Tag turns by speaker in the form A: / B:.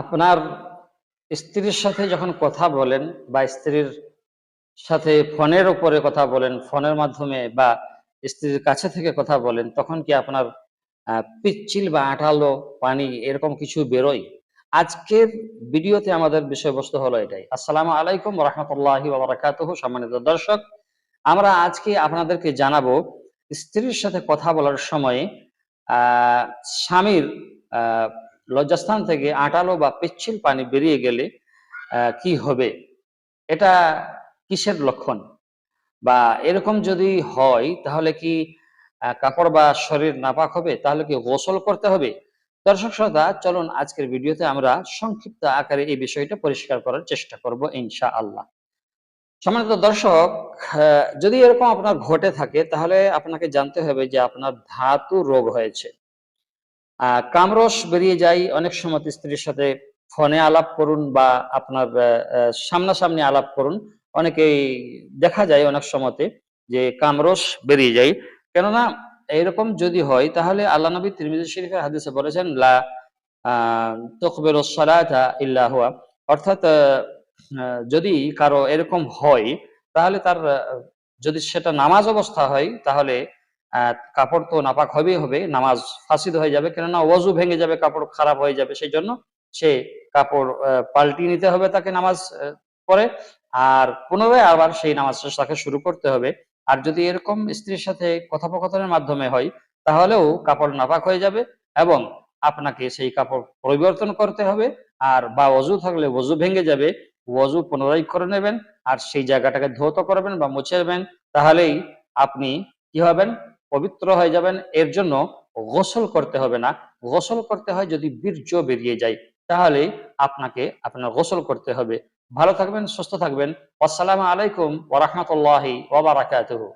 A: আপনার স্ত্রীর সাথে যখন কথা বলেন বা স্ত্রীর সাথে ফোনের উপরে কথা বলেন, ফোনের মাধ্যমে বা স্ত্রীর কাছে থেকে কথা বলেন, তখন কি আপনার পিচ্ছিল বা আঠালো পানি এরকম কিছু বেরোয়? আজকের ভিডিওতে আমাদের বিষয়বস্তু হলো এটাই। আসসালামু আলাইকুম রহমতুল্লাহি বারাকাতুহু সম্মানিত দর্শক, আমরা আজকে আপনাদেরকে জানাব স্ত্রীর সাথে কথা বলার সময় স্বামীর লজ্জাস্থান থেকে আটালো বা পিচ্ছিল পানি বেরিয়ে গেলে কি হবে? এটা কিসের লক্ষণ? বা এরকম যদি হয়, তাহলে কি কাপড় বা শরীর নাপাক হবে? তাহলে কি গোসল করতে হবে? দর্শক শ্রোতা, চলুন আজকের ভিডিওতে আমরা সংক্ষিপ্ত আকারে এই বিষয়টা পরিষ্কার করার চেষ্টা করব ইনশা আল্লাহ সম্মানিত দর্শক যদি এরকম আপনার ঘটে থাকে, তাহলে আপনাকে জানতে হবে যে আপনার ধাতু রোগ হয়েছে। কামরস বেরিয়ে যায় অনেক সময় স্ত্রীর সাথে ফোনে আলাপ করুন বা আপনার সামনাসামনি আলাপ করুন। অনেকেই দেখা যায় অনেক সময়তে যে কামরস বেরিয়ে যায় কেননা এরকম যদি হয়, তাহলে আল্লাহ নবী তিরমিজি শরীফের হাদিসে বলেছেন, লা তকবের সালাতা ইল্লা হুয়া। অর্থাৎ যদি কারও এরকম হয়, তাহলে তার যদি সেটা নামাজ অবস্থা হয়, তাহলে কাপড় তো নাপাক হবেই হবে, নামাজ ফাসিদ হয়ে যাবে, কেননা ওযু ভেঙে যাবে, কাপড় খারাপ হয়ে যাবে, সেই জন্য সে কাপড় পাল্টিয়ে নিতে হবে তাকে নামাজ পরে। আর পুনরায় আবার সেই নামাজ তাকে শুরু করতে হবে। আর যদি এরকম স্ত্রীর সাথে কথোপকথনের মাধ্যমে হয়, তাহলেও কাপড় নাপাক হয়ে যাবে এবং আপনাকে সেই কাপড় পরিবর্তন করতে হবে। আর বা অজু থাকলে অজু ভেঙে যাবে অজু পুনরায় করে নেবেন, আর সেই জায়গাটাকে ধৌত করবেন বা মুছে নেবেন, তাহলেই আপনি কি হবেন? পবিত্র হয়ে যাবেন, এর জন্য গোসল করতে হবে না। গোসল করতে হয় যদি বীর্য বেরিয়ে যায়, তাহলে আপনাকে আপনার গোসল করতে হবে। ভালো থাকবেন, সুস্থ থাকবেন। আসসালামু আলাইকুম ওরহমতুল্লাহি ওবারাকাতুহু